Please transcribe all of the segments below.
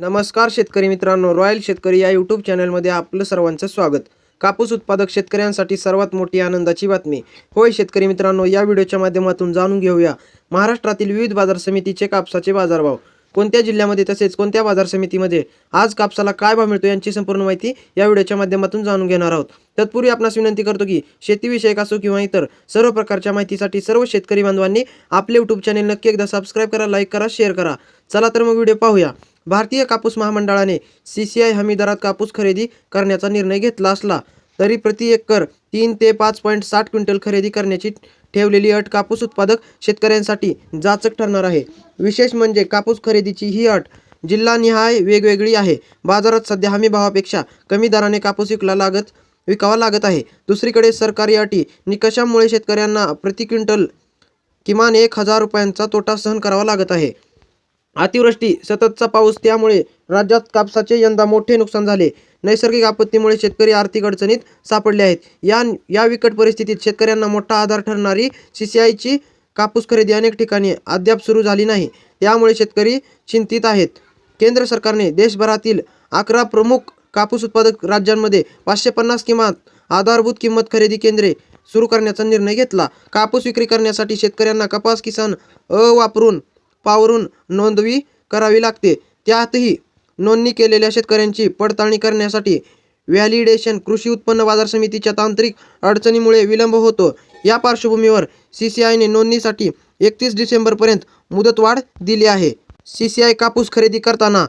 नमस्कार शेतकरी मित्रांनो रॉयल शेतकरी या यूट्यूब चॅनलमध्ये आपलं सर्वांचं स्वागत. कापूस उत्पादक शेतकऱ्यांसाठी सर्वात मोठी आनंदाची बातमी. होय शेतकरी मित्रांनो या व्हिडिओच्या माध्यमातून जाणून घेऊया. महाराष्ट्रातील विविध बाजार समितीचे कापसाचे बाजारभाव. कोणत्या जिल्ह्यामध्ये तसेच कोणत्या बाजार समितीमध्ये आज कापसाला काय भाव मिळतो यांची संपूर्ण माहिती या व्हिडिओच्या माध्यमातून जाणून घेणार आहोत. तत्पूर्वी आपणास विनंती करतो की शेतीविषयक असो किंवा इतर सर्व प्रकारच्या माहितीसाठी सर्व शेतकरी बांधवांनी आपले यूट्यूब चॅनेल नक्की एकदा सबस्क्राईब करा लाईक करा शेअर करा. चला तर मग व्हिडिओ पाहूया. भारतीय कापूस महामंडळाने सी सी आय हमी दरात कापूस खरेदी करण्याचा निर्णय घेतला असला तरी प्रति एकर तीन ते पाच पॉईंट साठ क्विंटल खरेदी करण्याची ठेवलेली अट कापूस उत्पादक शेतकऱ्यांसाठी जाचक ठरणार आहे. विशेष म्हणजे कापूस खरेदीची ही अट जिल्हानिहाय वेगवेगळी आहे. बाजारात सध्या हमी भावापेक्षा कमी दराने कापूस विकला लागत विकावा लागत आहे. दुसरीकडे सरकारी अटी निकषामुळे शेतकऱ्यांना प्रति क्विंटल किमान एक हजार रुपयांचा तोटा सहन करावा लागत आहे. अतिवृष्टी सततचा पाऊस त्यामुळे राज्यात कापसाचे यंदा मोठे नुकसान झाले. नैसर्गिक आपत्तीमुळे शेतकरी आर्थिक अडचणीत सापडले आहेत. या या विकट परिस्थितीत शेतकऱ्यांना मोठा आधार ठरणारी सी सी आयची कापूस खरेदी अनेक ठिकाणी अद्याप सुरू झाली नाही. त्यामुळे शेतकरी चिंतित आहेत. केंद्र सरकारने देशभरातील अकरा प्रमुख कापूस उत्पादक राज्यांमध्ये पाचशे पन्नास किमान आधारभूत किंमत खरेदी केंद्रे सुरू करण्याचा निर्णय घेतला. कापूस विक्री करण्यासाठी शेतकऱ्यांना कपास किसान अ वापरून पावरून नोंदवी करावी लागते. त्यातही नोंदणी केलेल्या शेतकऱ्यांची पडताळणी करण्यासाठी व्हॅलिडेशन कृषी उत्पन्न बाजार समितीच्या तांत्रिक अडचणीमुळे विलंब होतो. या पार्श्वभूमीवर सी सी आयने नोंदणीसाठी एकतीस डिसेंबरपर्यंत मुदतवाढ दिली आहे. सी सी आय कापूस खरेदी करताना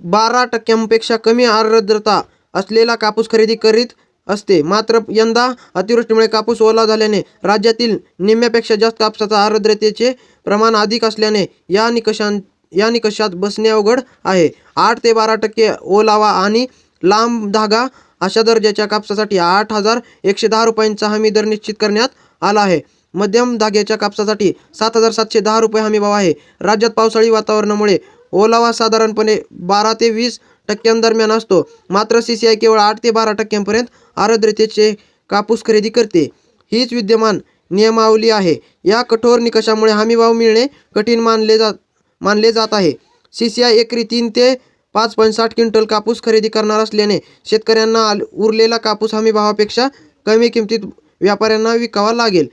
बारा टक्क्यांपेक्षा कमी आर्द्रता असलेला कापूस खरेदी करीत असते. मात्र यंदा अतिवृष्टीमुळे कापूस ओला झाल्याने राज्यातील निम्म्यापेक्षा जास्त कापसाचा आर्द्रतेचे प्रमाण अधिक असल्याने या निकषां या निकषात बसणे अवघड आहे. आठ ते बारा टक्के ओलावा आणि लांब धागा अशा दर्जाच्या कापसासाठी आठ हजार एकशे दहा रुपयांचा हमी दर निश्चित करण्यात आला आहे. मध्यम धाग्याच्या कापसासाठी सात हजार सातशे दहा रुपये हमी भाव आहे. राज्यात पावसाळी वातावरणामुळे ओलावा साधारणपणे बारा ते वीस टक्क्यांदरम्यान असतो. मात्र सी सी आय केवळ आठ ते बारा टक्क्यांपर्यंत आर्द्रतेचे कापूस खरेदी करते. हीच विद्यमान नियमावली आहे. या कठोर निकषामुळे हमीभाव मिळणे कठीण मानले जात मानले जात आहे. सी सी आय एकरी तीन ते पाच पॉईंट साठ क्विंटल कापूस खरेदी करणार असल्याने शेतकऱ्यांना आल- उरलेला कापूस हमी भावापेक्षा कमी किमतीत व्यापाऱ्यांना विकावा लागेल.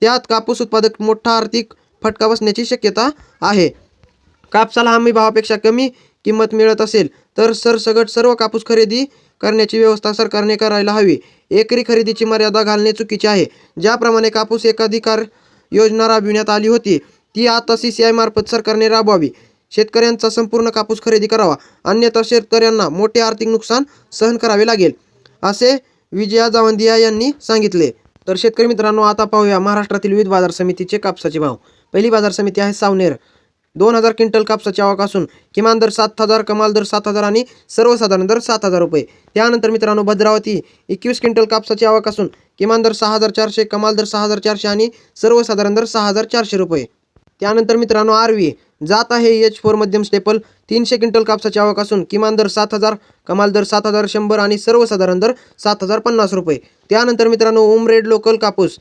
त्यात कापूस उत्पादक मोठा आर्थिक फटका बसण्याची शक्यता आहे. कापसाला हमी भावापेक्षा कमी किंमत मिळत असेल तर सरसगट सर्व कापूस खरेदी करण्याची व्यवस्था सरकारने करायला हवी. एकरी खरेदीची मर्यादा घालणे चुकीचे आहे. ज्याप्रमाणे कापूस एकाधिकार योजना राबविण्यात आली होती ती आता सी सी आय मार्फत सरकारने राबवावी. शेतकऱ्यांचा संपूर्ण कापूस खरेदी करावा. अन्यथा शेतकऱ्यांना मोठे आर्थिक नुकसान सहन करावे लागेल असे विजया जावंदिया यांनी सांगितले. तर शेतकरी मित्रांनो आता पाहूया महाराष्ट्रातील विविध बाजार समितीचे कापसाचे भाव. पहिली बाजार समिती आहे सावनेर. दोन हजार क्विंटल कापसाची आवक असून किमान दर सात हजार कमाल दर सात हजार आणि सर्वसाधारण दर सात हजार रुपये. त्यानंतर मित्रांनो भद्रावती एकवीस क्विंटल कापसाची आवक असून किमान दर सहा हजार चारशे कमाल दर सहा हजार चारशे आणि सर्वसाधारण दर सहा हजार चारशे रुपये. त्यानंतर मित्रांनो आरवी जात आहे एच फोर मध्यम स्टेपल तीनशे क्विंटल कापसाची आवक असून किमान दर सात हजार कमाल दर सात हजार शंभर आणि सर्वसाधारण दर सात हजार पन्नास रुपये. त्यानंतर मित्रांनो ओमरेड लोकल कापूस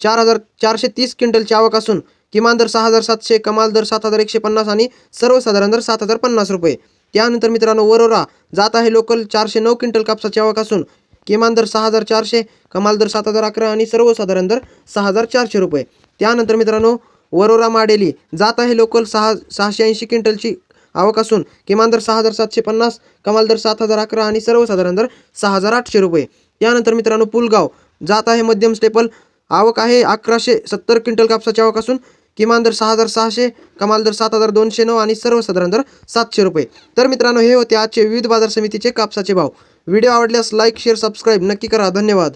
चार हजार चारशे तीस क्विंटलची आवक असून किमान दर सहा हजार सातशे कमाल दर सात हजार एकशे पन्नास आणि सर्वसाधारण दर सात हजार पन्नास रुपये. त्यानंतर मित्रांनो वरोरा जात आहे लोकल चारशे नऊ क्विंटल कापसाची आवक असून किमान दर सहा हजार चारशे कमाल दर सात हजार अकरा आणि सर्वसाधारण दर सहा हजार चारशे रुपये. त्यानंतर मित्रांनो वरोरा माडेली जात आहे लोकल सहा सहाशे ऐंशी क्विंटलची आवक असून किमान दर सहा हजार सातशे पन्नास कमाल दर सात हजार अकरा आणि सर्वसाधारण दर सहा हजार आठशे रुपये. त्यानंतर मित्रांनो पुलगाव जात आहे मध्यम स्टेपल आवक आहे अकराशे सत्तर क्विंटल कापसाची आवक असून किमान दर सहा हजार सहाशे कमाल दर सात हजार दोनशे नऊ आणि सर्वसाधारण दर सातशे रुपये. तर मित्रांनो हे होते आजचे विविध बाजार समितीचे कापसाचे भाव. व्हिडिओ आवडल्यास लाईक शेअर सबस्क्राईब नक्की करा. धन्यवाद.